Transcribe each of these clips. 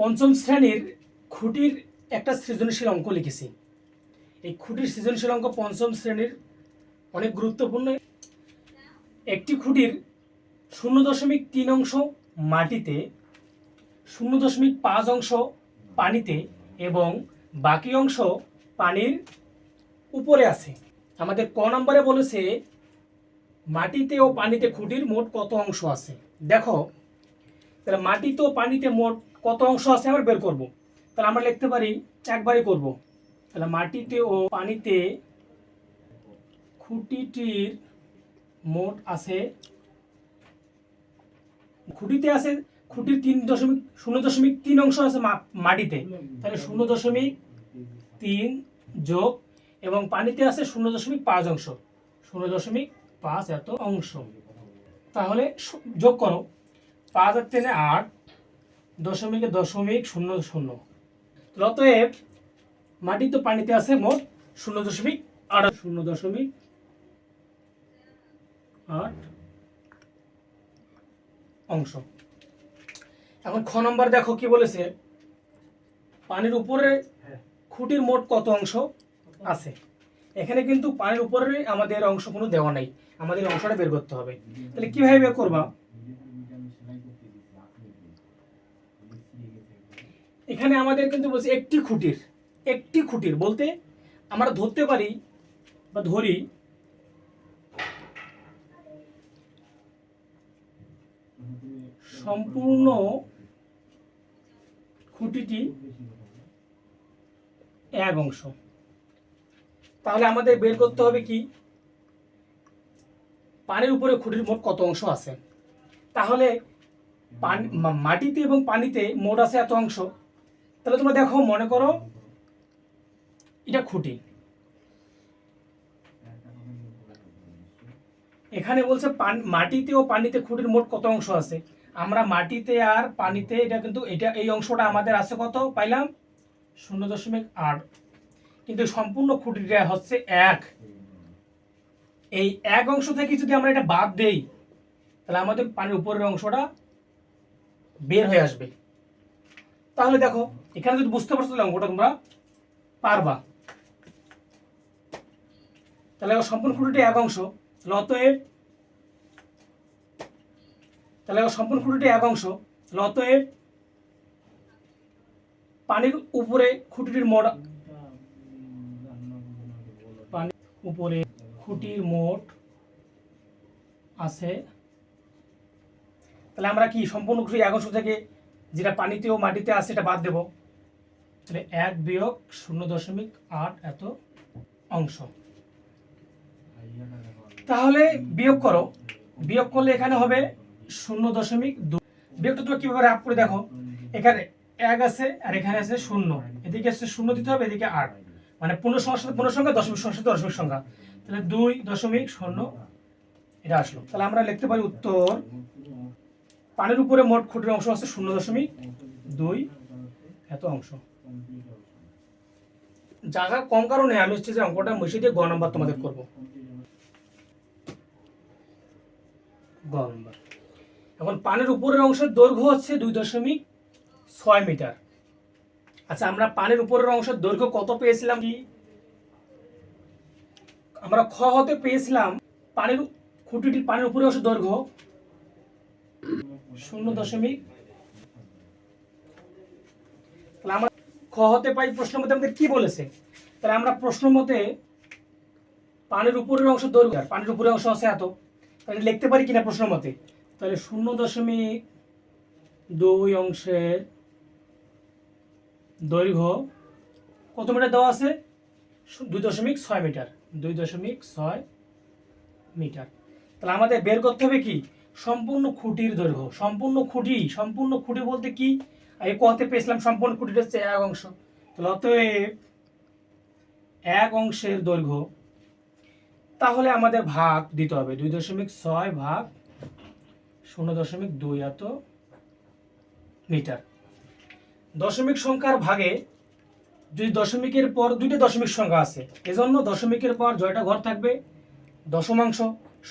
পঞ্চম শ্রেণির খুঁটির একটা সৃজনশীল অঙ্ক লিখেছি। এই খুঁটির সৃজনশীল অঙ্ক পঞ্চম শ্রেণির অনেক গুরুত্বপূর্ণ। একটি খুঁটির শূন্য দশমিক তিন অংশ মাটিতে, শূন্য দশমিক পাঁচ অংশ পানিতে এবং বাকি অংশ পানির উপরে আছে। আমাদের ক নম্বরে বলেছে, মাটিতে ও পানিতে খুঁটির মোট কত অংশ আছে? দেখো, তাহলে মাটিতে ও পানিতে মোট কত অংশ আছে আমরা বের করব। তাহলে আমরা লিখতে পারি, একবারই করব। তাহলে মাটিতে ও পানিতে খুঁটিটির মোট আছে, খুঁটিতে আছে, খুঁটির তিন দশমিক, শূন্য দশমিক তিন অংশ আছে মাটিতে। তাহলে শূন্য দশমিক তিন যোগ এবং পানিতে আছে শূন্য দশমিক পাঁচ অংশ। শূন্য দশমিক পাঁচ এত অংশ। তাহলে যোগ করো। পাঁচ আর তিনে আট দশমিকে দশমিক শূন্য শূন্য। অতএব মাটি তো পানিতে আছে মোট শূন্য দশমিক আট শূন্য দশমিক আট অংশ। এখন খ নম্বর দেখো কি বলেছে? পানির উপরে খুঁটির মোট কত অংশ আছে? এখানে কিন্তু পানির উপরে আমাদের অংশ কোনো দেওয়া নাই। আমাদের অংশটা বের করতে হবে। তাহলে কীভাবে বের করবা? এখানে আমাদের কিন্তু বলছে একটি খুঁটির একটি খুঁটির বলতে আমরা ধরতে পারি বা ধরি সম্পূর্ণ খুঁটিটি এক অংশ। তাহলে আমাদের বের করতে হবে কি? পানির উপরে খুঁটির মোট কত অংশ আছে? তাহলে মাটিতে এবং পানিতে মোট আছে এত অংশ। তাহলে তোমরা দেখো, মনে করো এটা খুঁটি। এখানে বলছে মাটিতে ও পানিতে খুঁটির মোট কত অংশ আছে? আমরা মাটিতে আর পানিতে এটা কিন্তু এটা এই অংশটা আমাদের আছে কত? পাইলাম শূন্য দশমিক আট। কিন্তু সম্পূর্ণ খুঁটিটা হচ্ছে এক। এই এক অংশ থেকে যদি আমরা এটা বাদ দেই, তাহলে আমাদের পানির উপরের অংশটা বের হয়ে আসবে। তাহলে দেখো এখানে যদি বুঝতে পারছ তাহলে অঙ্কটা তোমরা পারবা। তাহলে সম্পূর্ণ খুঁটিটি এক অংশ, তাহলে অতএব, তাহলে সম্পূর্ণ খুঁটিটি এক অংশ, তাহলে অতএব পানির উপরে খুঁটিটির মোট পানির উপরে খুঁটির মোট আছে। তাহলে আমরা কি সম্পূর্ণ খুঁটি এক অংশ থেকে যেটা পানিতে ও মাটিতে আছে এটা বাদ দেব। তাহলে এক বিয়োগ শূন্য দশমিক আট এত অংশ। তাহলে বিয়োগ করো। বিয়োগ করলে এখানে হবে শূন্য দশমিক দুই বিয়োগটা তুমি কীভাবে রাপ করে দেখো? এখানে এক আছে আর এখানে আছে শূন্য। এদিকে আছে শূন্য দিতে হবে, এদিকে আট। মানে পূর্ণ সংখ্যার সাথে পূর্ণ সংখ্যা দশমিক সংখ্যার সাথে দশমিক সংখ্যা। তাহলে দুই দশমিক শূন্য এটা আসলো। তাহলে আমরা লিখতে পারি উত্তর, পানির উপরে মোট খুঁটির অংশ আছে শূন্য দশমিক দুই এত অংশ। জায়গা কম কারণে আমি হচ্ছে যে অঙ্কটা মিশিয়ে দিয়ে গ নাম্বার তোমাদের করব। গ নাম্বার। এখন পানির উপরের অংশের দৈর্ঘ্য হচ্ছে দুই দশমিক ছয় মিটার। আচ্ছা আমরা পানির উপরের অংশের দৈর্ঘ্য কত পেয়েছিলাম কি? আমরা খ হতে পেয়েছিলাম পানির খুঁটিটির পানির উপরের অংশের দৈর্ঘ্য শূন্য দশমিক। আমরা খ হতে পাই প্রশ্ন মতে আমাদের কি বলেছে? তাহলে আমরা প্রশ্ন মতে পানির উপরের অংশ দৈর্ঘ্য, আর পানির উপরের অংশ আছে এত। তাহলে লিখতে পারি কিনা প্রশ্ন মতে তাহলে শূন্য দশমিক দুই অংশের দৈর্ঘ্য কত মিটার দেওয়া আছে? দুই দশমিক ছয় মিটার, দুই দশমিক ছয় মিটার। তাহলে আমাদের বের করতে হবে কি? সম্পূর্ণ খুঁটির দৈর্ঘ্য, সম্পূর্ণ খুঁটি সম্পূর্ণ খুঁটি বলতে কি? এই কতে পেয়েছিলাম সম্পূর্ণ খুঁটিটা হচ্ছে এক অংশ। তাহলে অতএব এক অংশের দৈর্ঘ্য, তাহলে আমাদের ভাগ দিতে হবে দুই দশমিক ছয় ভাগ শূন্য দশমিক দুই এত মিটার। দশমিক সংখ্যার ভাগে যদি দশমিকের পর দুইটা দশমিক সংখ্যা আছে। এজন্য দশমিকের পর জয়টা ঘর থাকবে দশমাংশ,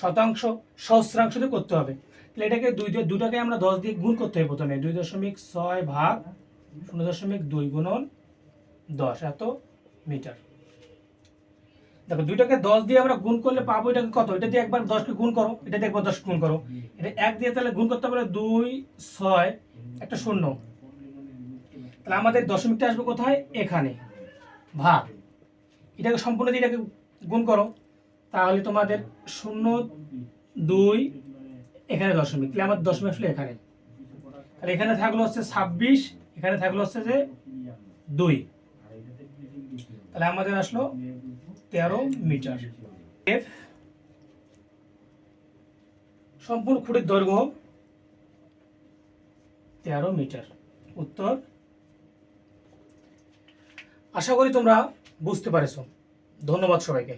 শতাংশ সহস্রাংশ দিয়ে করতে হবে। তাহলে এটাকে দুই দুটাকে আমরা দশ দিয়ে গুণ করতে হবে প্রথমে। দুই দশমিক ছয় ভাগ শূন্য দশমিক দুই গুণন দশ, এত মিটার। দেখো, দুইটাকে দশ দিয়ে আমরা গুণ করলে পাবো এটাকে কত? এটা দিয়ে একবার দশকে গুণ করো, এটা দিয়ে একবার দশ গুণ করো। এটা এক দিয়ে তাহলে গুণ করতে পারলে দুই, ছয়, একটা শূন্য। তাহলে আমাদের দশমিকটা আসবে কোথায়? এখানে। ভাগ। এটাকে সম্পূর্ণ দিয়ে এটাকে গুণ করো। তাহলে তোমাদের শূন্য, দুই এখানে দশমিক, তাহলে আমার দশমিক আসলে এখানে। তাহলে এখানে থাকল হচ্ছে ছাব্বিশ, এখানে থাকল হচ্ছে যে দুই। তাহলে আমাদের আসলো তেরো মিটার। সম্পূর্ণ খুঁটির দৈর্ঘ্য তেরো মিটার। উত্তর। আশা করি তোমরা বুঝতে পারছ। ধন্যবাদ সবাইকে।